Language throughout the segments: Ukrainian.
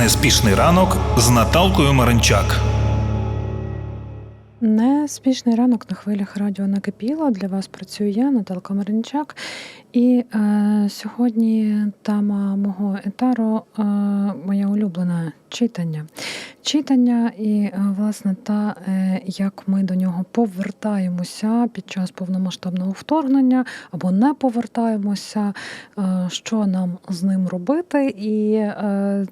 Неспішний ранок з Наталкою Маринчак. Неспішний ранок на хвилях радіо накипіло. Для вас працюю я, Наталка Маринчак. І е, сьогодні тема мого етару е, моя улюблена читання. Читання і, е, власне, та, е, як ми до нього повертаємося під час повномасштабного вторгнення або не повертаємося, е, що нам з ним робити. І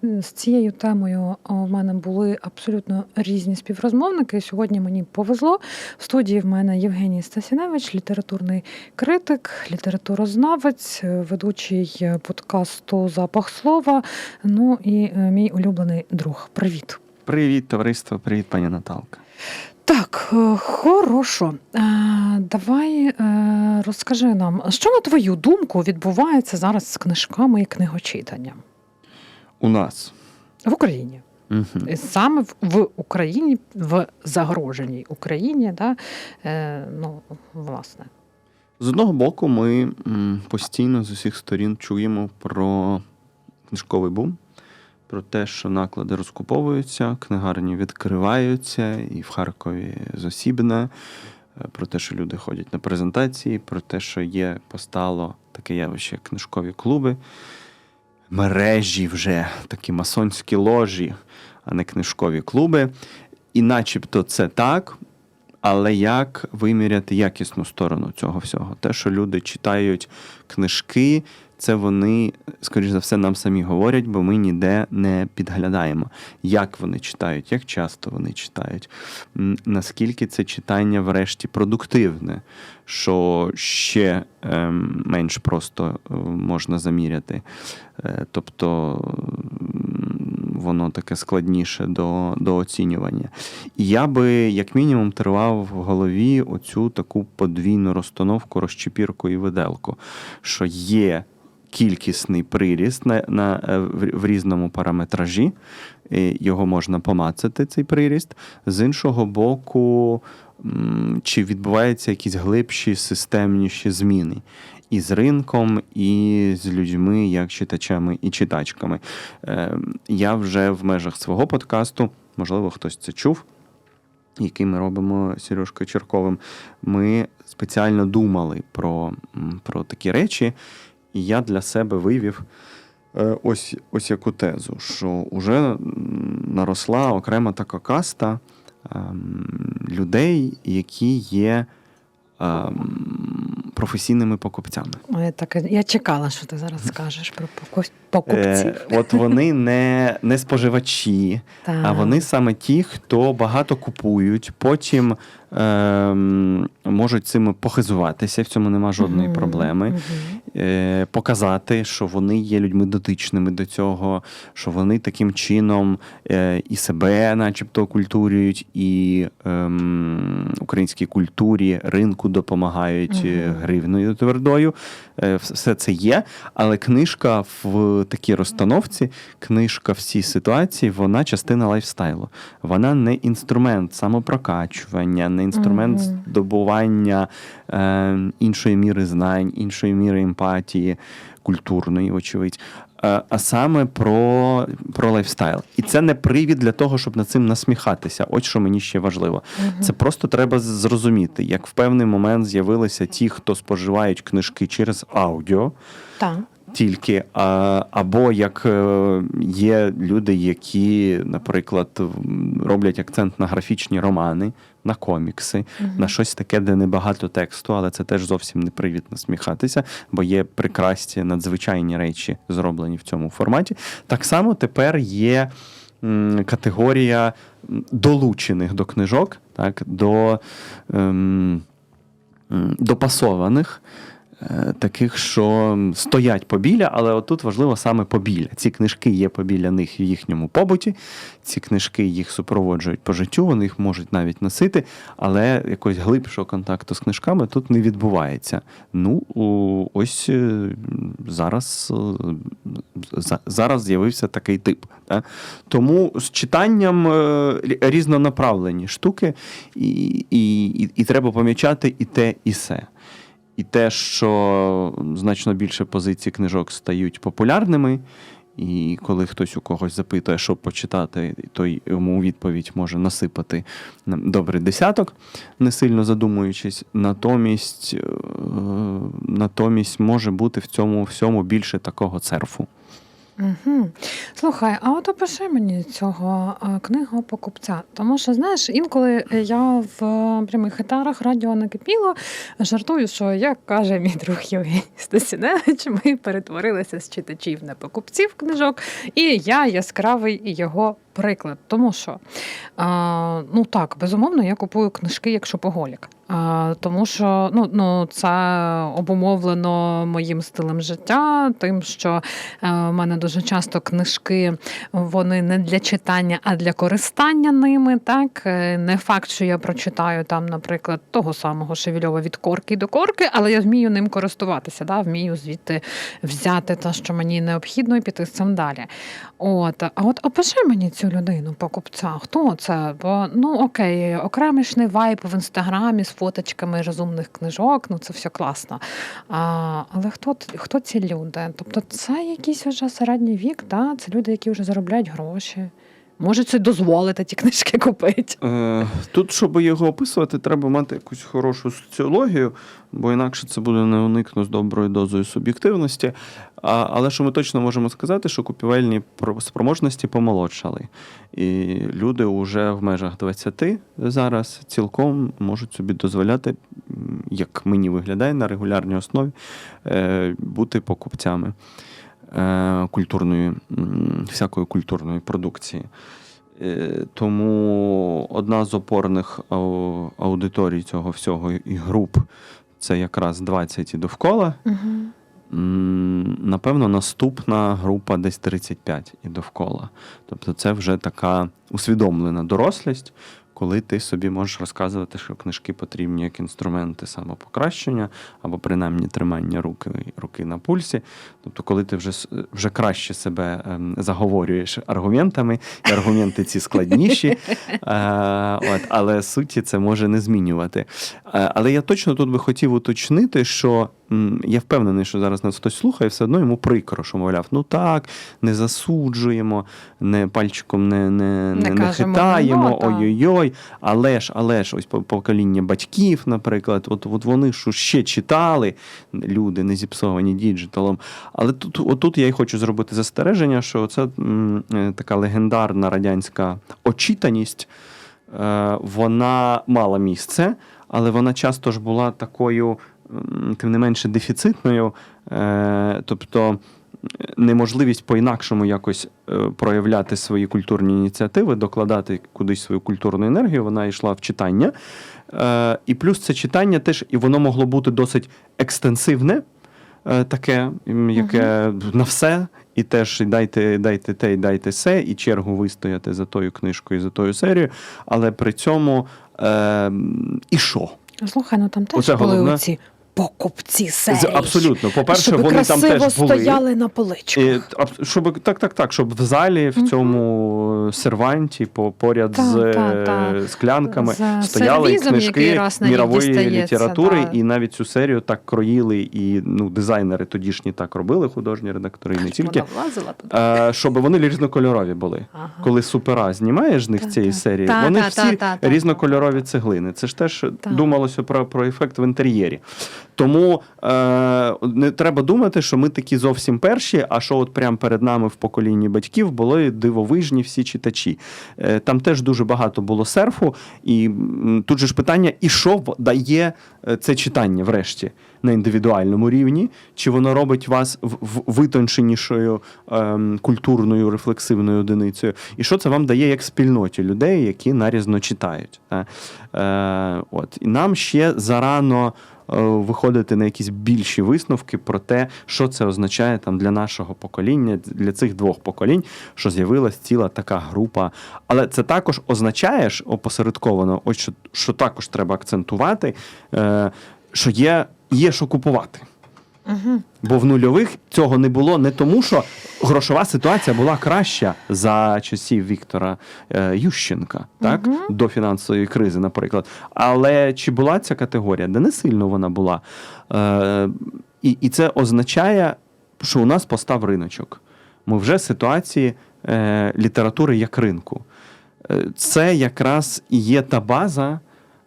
з цією темою в мене були абсолютно різні співрозмовники. Сьогодні мені повезло. В студії в мене Євгеній Стасіневич, літературний критик, літературознавець, ведучий подкасту Запах слова. Ну і е, мій улюблений друг. Привіт. Привіт, товариство, привіт, пані Наталка. Так, е, хорошо. Е, Давай е, розкажи нам, що на твою думку відбувається зараз з книжками і книгочитанням У нас. в Україні? Угу. Саме в, Україні, в загроженій Україні, да? е, ну, власне. З одного боку, ми постійно з усіх сторін чуємо про книжковий бум, про те, що наклади розкуповуються, книгарні відкриваються, і в Харкові зосібне, е, про те, що люди ходять на презентації, про те, що є постало таке явище, як книжкові клуби, мережі вже такі масонські ложі, а не книжкові клуби. І начебто це так, але як виміряти якісну сторону цього всього? Те, що люди читають книжки, це вони, скоріш за все, нам самі говорять, бо ми ніде не підглядаємо, як вони читають, як часто вони читають, наскільки це читання, врешті, продуктивне, що ще ем, менш просто е, можна заміряти. Е, тобто воно таке складніше до, до оцінювання. І я би, як мінімум, тривав в голові оцю таку подвійну розстановку, розчепірку і виделку, що є кількісний приріст на, на, е, в, в різному параметражі, його можна помацати, цей приріст. З іншого боку, чи відбуваються якісь глибші, системніші зміни і з ринком, і з людьми, як читачами і читачками. Е, Я вже в межах свого подкасту, можливо, хтось це чув. Який ми робимо з Сережкою Черковим, ми спеціально думали про, про такі речі, і я для себе вивів е, ось, ось яку тезу, що вже наросла окрема така каста ем, людей, які є ем, професійними покупцями. О, Я, так, я чекала, що ти зараз скажеш про поку- покупців. Е, от вони не, не споживачі, Так. а вони саме ті, хто багато купують, потім ем, можуть цим похизуватися, в цьому нема жодної Мгм, проблеми. мгм. Е, показати, що вони є людьми дотичними до цього, що вони таким чином е, і себе, начебто, культурюють, і ем, українській культурі, ринку допомагають е, Мгм. гривною твердою. Е, все це є. Але книжка в такій розстановці, книжка в цій ситуації, вона частина лайфстайлу. Вона не інструмент самопрокачування, не інструмент здобування е, іншої міри знань, іншої міри емпатії, культурної, вочевидь. е, А саме про, про лайфстайл. І це не привід для того, щоб над цим насміхатися. От що мені ще важливо. Це просто треба зрозуміти, як в певний момент з'явилися ті, хто споживають книжки через аудіо. Так. Тільки а, або як е, є люди, які, наприклад, роблять акцент на графічні романи, на комікси, Мгм. на щось таке, де небагато тексту, але це теж зовсім не привід насміхатися, бо є прекрасні надзвичайні речі, зроблені в цьому форматі. Так само тепер є категорія долучених до книжок, так, до ем, допасованих. Е, Таких, що стоять побіля, але отут важливо саме побіля. Ці книжки є побіля них в їхньому побуті, ці книжки їх супроводжують по життю, вони їх можуть навіть носити, але якогось глибшого контакту з книжками тут не відбувається. Ну, ось е, зараз, е, зараз з'явився такий тип. Да? Тому з читанням різнонаправлені штуки, і, і, і, і треба помічати і те, і се. І те, що значно більше позицій книжок стають популярними, І коли хтось у когось запитує, що почитати, то йому у відповідь може насипати добрий десяток, не сильно задумуючись. Натомість, е, натомість може бути в цьому всьому більше такого церфу. Угу. Слухай, а от опиши мені цього е, книгу покупця. Тому що, знаєш, інколи я в е, прямих етарах радіо накипіло, жартую, що як каже мій друг Євгеній Стасіневич, ми перетворилися з читачів на покупців книжок, і я яскравий його приклад. Тому що, а, ну так, безумовно, я купую книжки як шопоголік. А, тому що ну, ну, це обумовлено моїм стилем життя, тим, що е, в мене дуже часто книжки вони не для читання, а для користання ними. Так Е, не факт, що я прочитаю там, наприклад, того самого Шевільова від корки до корки, але я вмію ним користуватися, да? вмію звідти взяти те, що мені необхідно, і піти з цим далі. От, а от опиши мені цю людину, покупця. Хто це? Бо ну окей, окремішний вайб в інстаграмі з фоточками розумних книжок, ну це все класно. А, але хто, хто ці люди? Тобто, це якийсь вже середній вік, да? це люди, які вже заробляють гроші. Можуть собі дозволити ті книжки купити. Е, Тут, щоб його описувати, треба мати якусь хорошу соціологію, бо інакше це буде не уникно з доброю дозою суб'єктивності. Але що ми точно можемо сказати, що купівельні спроможності помолодшали. І люди вже в межах 20 зараз цілком можуть собі дозволяти, як мені виглядає, на регулярній основі е, бути покупцями культурної, всякої культурної продукції. Е, Тому одна з опорних аудиторій цього всього і груп це якраз 20 і довкола. Угу. Напевно, наступна група десь 35 і довкола. Тобто, це вже така усвідомлена дорослість, коли ти собі можеш розказувати, що книжки потрібні як інструменти самопокращення або принаймні тримання руки, руки на пульсі. Тобто, коли ти вже, вже краще себе ем, заговорюєш аргументами, і аргументи ці складніші, е, от, але суті це може не змінювати. Е, Але я точно тут би хотів уточнити, що я впевнений, що зараз нас хтось слухає, все одно йому прикро, що мовляв, ну так, не засуджуємо, не пальчиком не, не, Не не, не хитаємо, ой-ой-ой. Але ж, але ж, ось по- покоління батьків, наприклад, от, от вони ж ще читали, люди не зіпсовані діджиталом. Але тут, отут я й хочу зробити застереження, що це е, така легендарна радянська очитаність, е, вона мала місце, але вона часто ж була такою, тим не менше, дефіцитною. Е, Тобто неможливість по-інакшому якось е, проявляти свої культурні ініціативи, докладати кудись свою культурну енергію, вона йшла в читання. Е, І плюс це читання теж, і воно могло бути досить екстенсивне, таке, яке на все. І теж і дайте, дайте те, і дайте се, і чергу вистояти за тою книжкою, за тою серією. Але при цьому е, і що? Слухай, ну там теж Оце були оці покупці серії. Абсолютно. По-перше, щоб вони там теж були. стояли на поличках. І, щоб так, так, так, щоб в залі в цьому серванті по поряд Та, з та, е, та. склянками З стояли книжки мірової літератури, да. і навіть цю серію так кроїли, і ну, дизайнери тодішні так робили, художні редактори, і не тільки. Влазила е, Щоб вони різнокольорові були. Ага. Коли супера знімаєш з них Та, цієї та. серії, Та, вони та, всі та, та, та, різнокольорові цеглини. Це ж теж Та. думалося про, про ефект в інтер'єрі. Тому е, не треба думати, що ми такі зовсім перші, а що от прямо перед нами в поколінні батьків були дивовижні всі читачі. Е, там теж дуже багато було серфу, і тут же ж питання: і що дає е, це читання врешті? На індивідуальному рівні, чи воно робить вас витонченішою ем, культурною рефлексивною одиницею, і що це вам дає як спільноті людей, які нарізно читають? Та? Е, от. І нам ще зарано е, виходити на якісь більші висновки про те, що це означає там для нашого покоління, для цих двох поколінь, що з'явилась ціла така група. Але це також означає опосередковано, ось що, що також треба акцентувати, е, що є, є що купувати. Угу. Бо в нульових цього не було не тому, що грошова ситуація була краща за часів Віктора е, Ющенка, так Мгм. до фінансової кризи, наприклад. Але чи була ця категорія? Да не сильно вона була. Е, і, і це означає, що у нас постав риночок. ми вже в ситуації е, літератури як ринку. Е, Це якраз і є та база,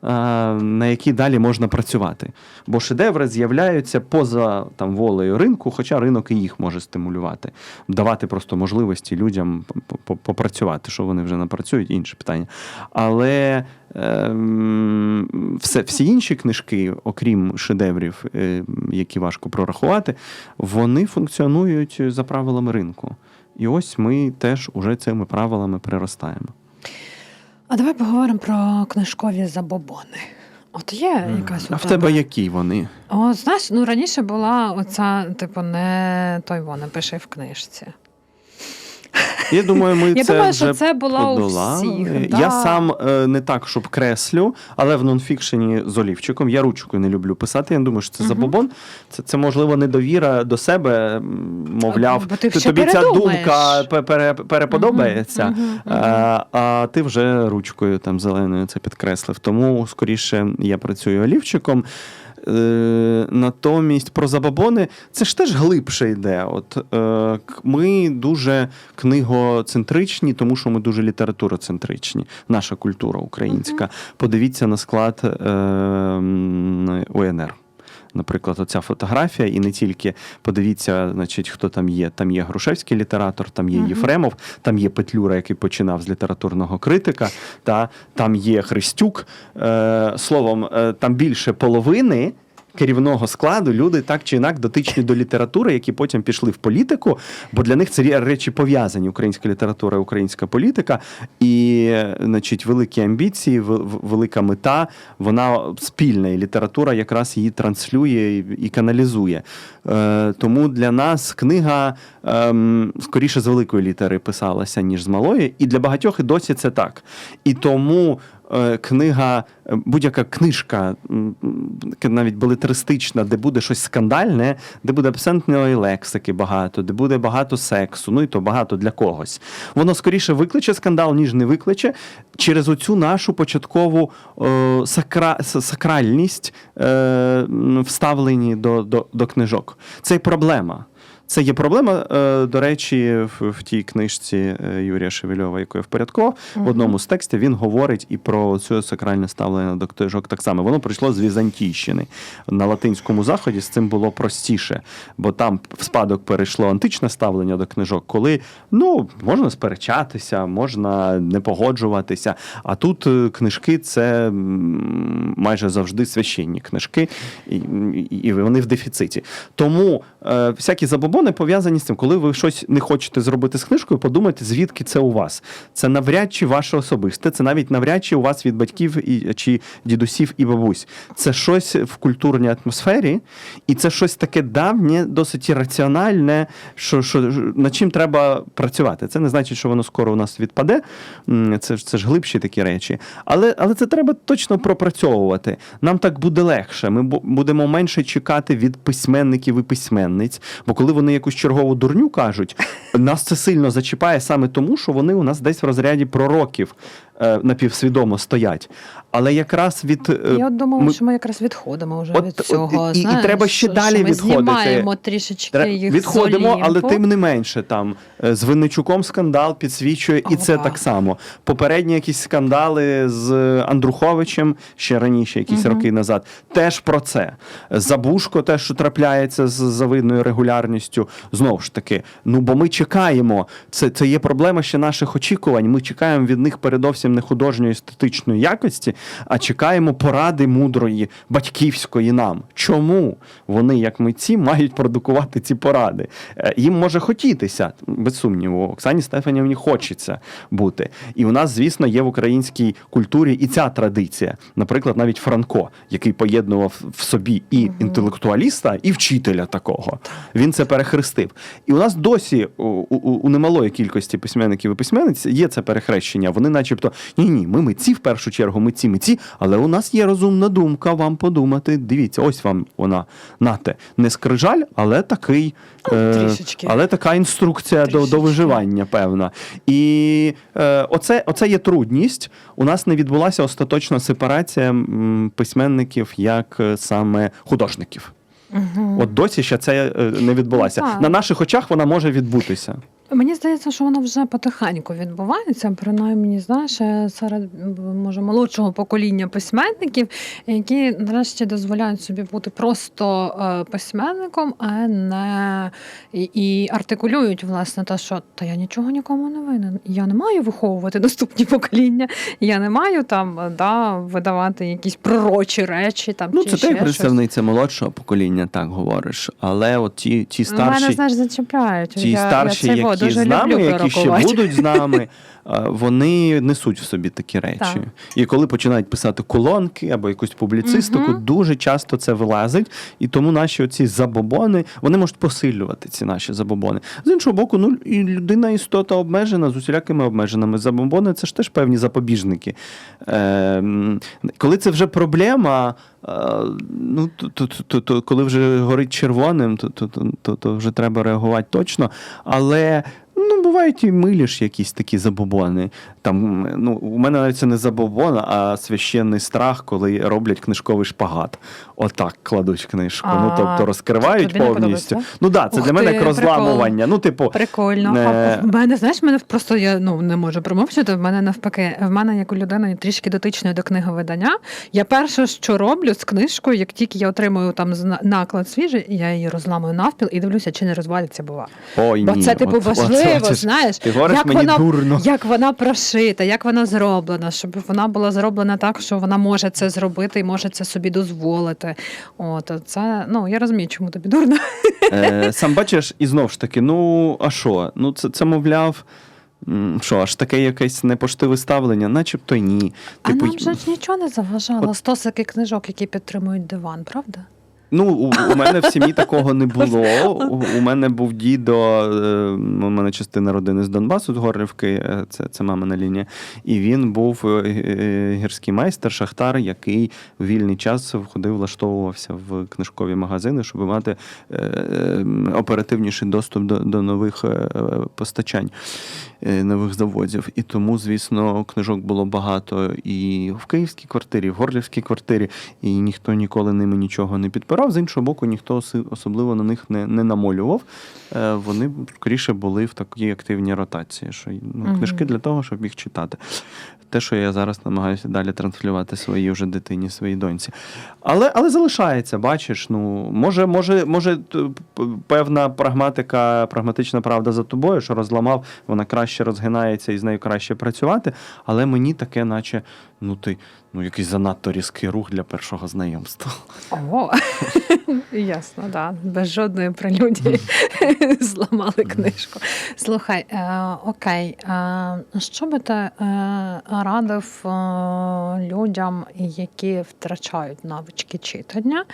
на якій далі можна працювати. Бо шедеври з'являються поза там, волею ринку, хоча ринок і їх може стимулювати, давати просто можливості людям по- по- попрацювати, що вони вже напрацюють, інше питання. Але ем, все, всі інші книжки, окрім шедеврів, е, які важко прорахувати, вони функціонують за правилами ринку. І ось ми теж уже цими правилами приростаємо. А давай поговоримо про книжкові забобони. От є якась А у в тебе які вони? О, знаєш, ну раніше була оця, типу, не той вона пише в книжці. Я думаю, ми Я це думаю, вже що це була у подолали. всіх. да. Я сам е, не так, щоб креслю, але в нонфікшені з олівчиком. Я ручкою не люблю писати. Я думаю, що це забобон. Це, це можливо недовіра до себе. м, Мовляв, Бо ти ти, ще тобі ця передумаєш. думка пе- пере- переподобається. А, а ти вже ручкою там зеленою це підкреслив. Тому скоріше я працюю олівчиком. Е, натомість про забабони це ж теж глибше йде. От е, ми дуже книгоцентричні, тому що ми дуже літературоцентричні. Наша культура українська. Подивіться на склад е, УНР. Наприклад, оця фотографія, і не тільки подивіться, значить, хто там є. Там є Грушевський літератор, там є. Єфремов, там є Петлюра, який починав з літературного критика, та там є Христюк. Е, словом, е, там більше половини. Керівного складу люди так чи інак дотичні до літератури, які потім пішли в політику, бо для них це речі пов'язані: українська література, українська політика, і, е, значить, великі амбіції, велика мета, вона спільна, і література якраз її транслює і, каналізує. Е, тому для нас книга ем, скоріше з великої літери писалася, ніж з малої, і для багатьох і досі це так. І тому е, книга, е, будь-яка книжка, навіть белетристична, де буде щось скандальне, де буде абсентної лексики багато, де буде багато сексу, ну і то багато для когось. Воно скоріше викличе скандал, ніж не викличе, через оцю нашу початкову е, сакра, сакральність е, вставлені до, до, до книжок. Це проблема. Це є проблема, е, до речі, в, в тій книжці е, Юрія Шевельова, яку я впорядкував, в одному з текстів він говорить і про це сакральне ставлення до книжок так само. Воно прийшло з Візантійщини. На латинському заході з цим було простіше, бо там в спадок перейшло античне ставлення до книжок, коли ну можна сперечатися, можна не погоджуватися. А тут е, книжки це майже завжди священні книжки, і, і- і вони в дефіциті. Тому е, всякі забобони пов'язані з цим, коли ви щось не хочете зробити з книжкою, подумайте, звідки це у вас. Це навряд чи ваше особисте, це навіть навряд чи у вас від батьків і, чи дідусів і бабусь. Це щось в культурній атмосфері, і це щось таке давнє, досить раціональне, що, що над чим треба працювати. Це не значить, що воно скоро у нас відпаде. Це це ж глибші такі речі. Але, але це треба точно пропрацьовувати. Нам так буде легше. Ми будемо менше чекати від письменників і письменниць. Бо коли вони якусь чергову дурню кажуть, нас це сильно зачіпає саме тому, що вони у нас десь в розряді пророків напівсвідомо стоять. Але якраз від е, Я от думала, ми- що ми якраз відходимо вже От- від цього. і- і знаєш, треба ще що- далі що ми відходити. Знімаємо трішечки Тре- їх Відходимо, з але тим не менше там е, з Винничуком скандал підсвічує, і це так само. Попередні якісь скандали з Андруховичем ще раніше, якісь Мгм. роки назад, теж про це. Забушко, те, що трапляється з завидною регулярністю, знову ж таки. Ну бо ми чекаємо. Це, це є проблема ще наших очікувань. Ми чекаємо від них передовсім не художньої естетичної якості, а чекаємо поради мудрої, батьківської нам. Чому вони, як митці, мають продукувати ці поради? Е, Їм може хотітися, без сумніву. Оксані Стефанівні хочеться бути. І у нас, звісно, є в українській культурі і ця традиція. Наприклад, навіть Франко, який поєднував в собі і інтелектуаліста, і вчителя такого. Він це перехрестив. І у нас досі у, у, у немалої кількості письменників і письменниць є це перехрещення. Вони, начебто, ні, ні, ми митці в першу чергу, митці, митці, але у нас є розумна думка вам подумати. Дивіться, ось вам вона нате. Не скрижаль, але такий. е, але така інструкція до, до виживання, певна. І е, оце, оце є трудність. У нас не відбулася остаточна сепарація м, письменників як е, саме художників. Мгм. От досі ще це е, не відбулося. Ну, так. На наших очах вона може відбутися. Мені здається, що воно вже потихеньку відбувається. Принаймні, знаєш, е, серед може молодшого покоління письменників, які нарешті дозволяють собі бути просто е, письменником, а не і, і артикулюють власне те, що та я нічого нікому не винен. Я не маю виховувати наступні покоління. Я не маю там е, да, видавати якісь пророчі речі. Там Ну, чи це ще ти щось. представниця молодшого покоління, так говориш. Але от ті, ті Мене старші, знаєш, зачіпляють. ті я, старші, я цього які дуже з нами, які ще будуть з нами, вони несуть в собі такі речі. Так. І коли починають писати колонки або якусь публіцистику, Мгм. дуже часто це вилазить. І тому наші оці забобони вони можуть посилювати ці наші забобони. З іншого боку, ну і людина істота обмежена з усілякими обмеженими. Забобони це ж теж певні запобіжники. Е, коли це вже проблема. е, Ну, то, то, то, то, коли вже горить червоним, то, то, то, то, то вже треба реагувати точно. Але бувають і милі якісь такі забобони. Там, ну, у мене навіть це не забобон, а священний страх, коли роблять книжковий шпагат. Отак кладуть книжку. ну, тобто розкривають повністю. Ну так, да, це Ух для мене ти, як розламування. Ну, типу, Прикольно. Не- А в мене, знаєш, мене просто я ну не можу промовчати. В мене навпаки, в мене як у людини трішки дотичної до книговидання. Я перше, що роблю з книжкою, як тільки я отримую там наклад свіжий, я її розламую навпіл і дивлюся, чи не розвалиться бува. ой, Бо ні, це типу от- важливо, ж- знаєш, Ти говориш як мені вона дурно. як вона прошита, як вона зроблена, щоб вона була зроблена так, що вона може це зробити і може це собі дозволити. От це ну я розумію, чому тобі дурно. Е, сам бачиш, і знов ж таки, ну а що? Ну, це, це мовляв. Що, аж таке якесь непоштиве ставлення, начебто й ні. А Типу, нам же ж нічого не заважало. От- Стосики книжок, які підтримують диван, правда? Ну, у, у мене в сім'ї такого не було. У, у мене був дідо, е, у мене частина родини з Донбасу, з Горлівки, е, це, це мамина лінія. І він був е, е, гірський майстер, шахтар, який в вільний час входив, влаштовувався в книжкові магазини, щоб мати оперативніший доступ до, до нових постачань, нових заводів. І тому, звісно, книжок було багато і в київській квартирі, і в горлівській квартирі, і ніхто ніколи ними нічого не підпирав. З іншого боку, ніхто особливо на них не, не намолював. Е, Вони скоріше були в такій активній ротації, що ну, книжки для того, щоб їх читати. Те, що я зараз намагаюся далі транслювати своїй вже дитині, своїй доньці. Але, але залишається, бачиш, ну може, може, може, певна прагматика, прагматична правда за тобою, що розламав, вона краще розгинається і з нею краще працювати. Але мені таке, наче, ну ти ну якийсь занадто різкий рух для першого знайомства. О, ясно, да. Без жодної прелюдії зламали книжку. Слухай, е, окей, е, що би ти е, радив е, людям, які втрачають навички читання?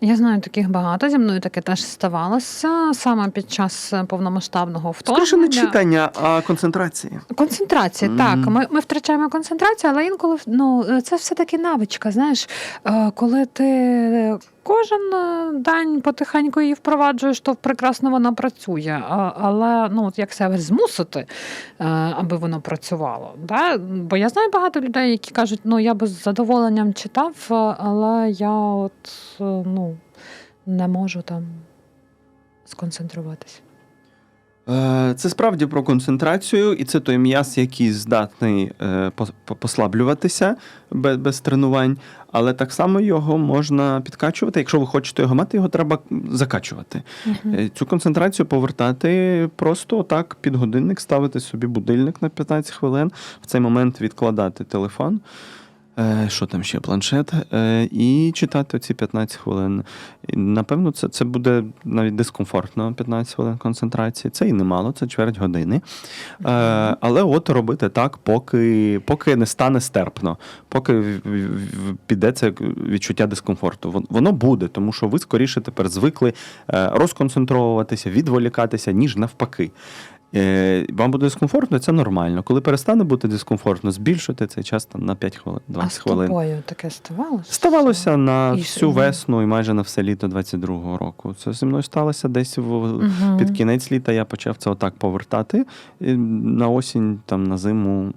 Я знаю таких багато, зі мною таке теж ставалося саме під час повномасштабного вторгнення. Скоріше не читання, а концентрації. Концентрація, Мгм. так. Ми, ми втрачаємо концентрацію, але інколи ну, це все-таки навичка. Знаєш, Е, коли ти кожен е, день потихеньку її впроваджуєш, то прекрасно вона працює. Але ну, от як себе змусити, е, аби воно працювало. Да? Бо я знаю багато людей, які кажуть, ну я би з задоволенням читав, але я от ну, не можу там сконцентруватися. Е, Це справді про концентрацію, і це той м'яз, який здатний е, пос- по- послаблюватися без, тренувань, але так само його можна підкачувати. Якщо ви хочете його мати, його треба закачувати. Е, Цю концентрацію повертати просто так під годинник, ставити собі будильник на 15 хвилин, в цей момент відкладати телефон. Е, Що там ще планшет, е, і читати ці 15 хвилин. Напевно, це, це буде навіть дискомфортно 15 хвилин концентрації. Це і немало, це чверть години. Е, але от робити так, поки, поки не стане стерпно, поки піде це відчуття дискомфорту. Вон- Воно буде, тому що ви скоріше тепер звикли розконцентровуватися, відволікатися, ніж навпаки. Е, Вам буде дискомфортно, це нормально. Коли перестане бути дискомфортно, збільшуйте цей час там, на 5 хвилин, А 20 з хвилин. тобою таке ставалося? Ставалося на І всю що? весну і майже на все літо 22-го року. Це зі мною сталося десь в, Мгм. під кінець літа. Я почав це отак повертати. І на осінь, там на зиму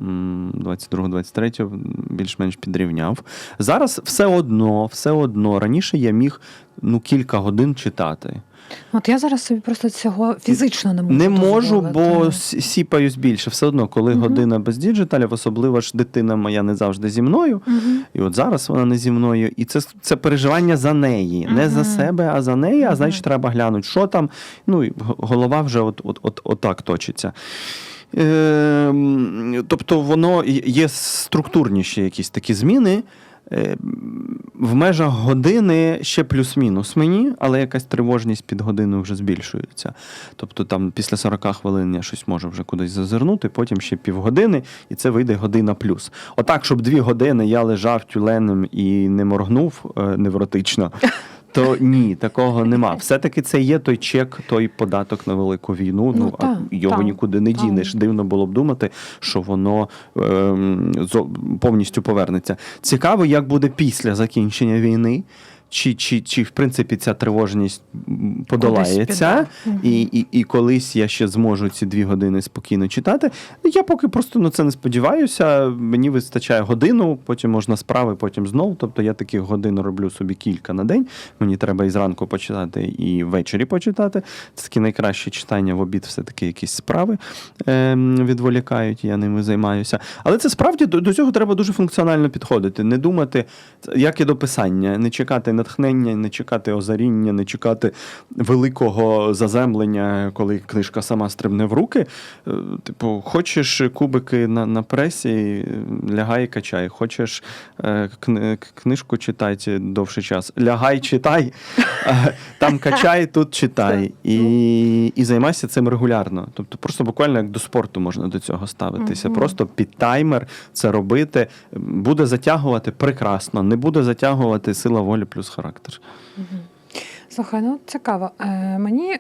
22-23 більш-менш підрівняв. Зараз все одно, все одно. Раніше я міг ну, кілька годин читати. От я зараз собі просто цього фізично не можу. Не можу, бо сіпаюсь більше. Все одно, коли Мгм. година без діджиталів, особливо ж дитина моя не завжди зі мною. Мгм. І от зараз вона не зі мною. І це, це переживання за неї. Не за себе, а за неї. А значить, треба глянути, що там. Ну, і голова вже от, от, от, от так точиться. Е, тобто, воно є структурніші якісь такі зміни. Е, В межах години ще плюс-мінус мені, але якась тривожність під годину вже збільшується. Тобто там після 40 хвилин я щось можу вже кудись зазирнути, потім ще півгодини, і це вийде година плюс. Отак, щоб дві години я лежав тюленем і не моргнув е, невротично, то ні, такого нема. Все-таки це є той чек, той податок на велику війну. Ну, Ну, а його та, нікуди не та. дінеш. Дивно було б думати, що воно ем, повністю повернеться. Цікаво, як буде після закінчення війни. Чи, чи, чи в принципі ця тривожність подолається, і, і, і колись я ще зможу ці дві години спокійно читати. Я поки просто на це не сподіваюся. Мені вистачає годину, потім можна справи, потім знову. Тобто я таких годин роблю собі кілька на день. Мені треба і зранку почитати, і ввечері почитати. Це такі найкращі читання в обід, все-таки якісь справи ем, відволікають, я ними займаюся. Але це справді до, до цього треба дуже функціонально підходити. Не думати, як і до писання, не чекати натхнення, не чекати озаріння, не чекати великого заземлення, коли книжка сама стрибне в руки. Е, Типу, хочеш кубики на, на пресі, лягай і качай. Хочеш е, кни- книжку читати довший час. Лягай, читай, е, там качай, тут читай. І, і займайся цим регулярно. Тобто, просто буквально як до спорту можна до цього ставитися. Просто під таймер це робити. Буде затягувати прекрасно, не буде затягувати сила волі плюс характер. Мгм. Слухай, ну цікаво. Е, мені е,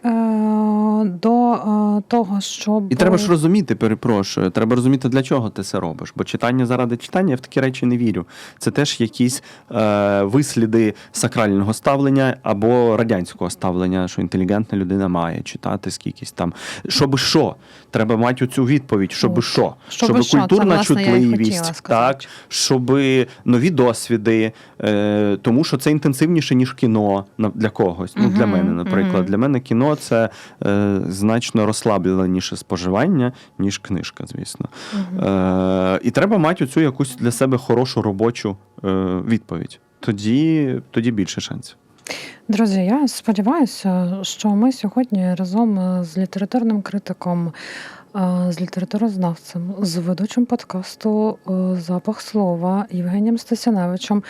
до е, того, щоб І треба ж розуміти, перепрошую, треба розуміти, для чого ти це робиш. Бо читання заради читання я в такі речі не вірю. Це теж якісь е, висліди сакрального ставлення або радянського ставлення, що інтелігентна людина має читати скількись там. Щоби що? Треба мати оцю відповідь, щоби От. що? Щоби що? Це, культурна власне, я хотіла чутливість, так, щоби нові досвіди, е, тому що це інтенсивніше, ніж кіно для когось. Ну, для мене, наприклад. Для мене кіно це е, значно розслабленіше споживання, ніж книжка, звісно. Е, і треба мати оцю якусь для себе хорошу робочу е, відповідь. Тоді, тоді більше шансів. Друзі, я сподіваюся, що ми сьогодні разом з літературним критиком, е, з літературознавцем, з ведучим подкасту е, Запах слова Євгенієм Стасяневичем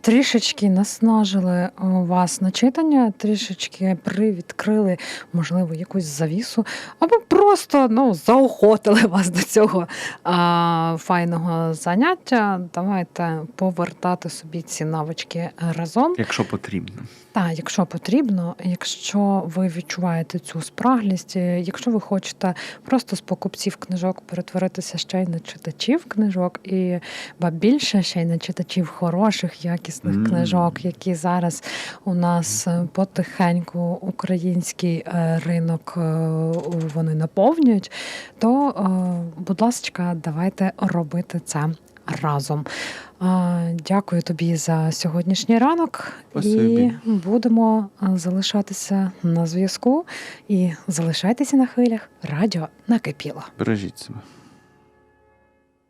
трішечки наснажили е, вас на читання, трішечки привідкрили, можливо, якусь завісу, або просто ну, заохотили вас до цього а, файного заняття. Давайте повертати собі ці навички разом. Якщо потрібно. Так, якщо потрібно, якщо ви відчуваєте цю спраглість, е, якщо ви хочете просто з покупців книжок перетворитися ще й на читачів книжок, і ба більше ще й на читачів хороших, якісних Мм. книжок, які зараз у нас е, потихеньку український е, ринок е, вони наповнюють, то, будь ласка, давайте робити це разом. Дякую тобі за сьогоднішній ранок. Спасибі. І будемо залишатися на зв'язку. І залишайтеся на хвилях. Радіо накипіло. Бережіть себе.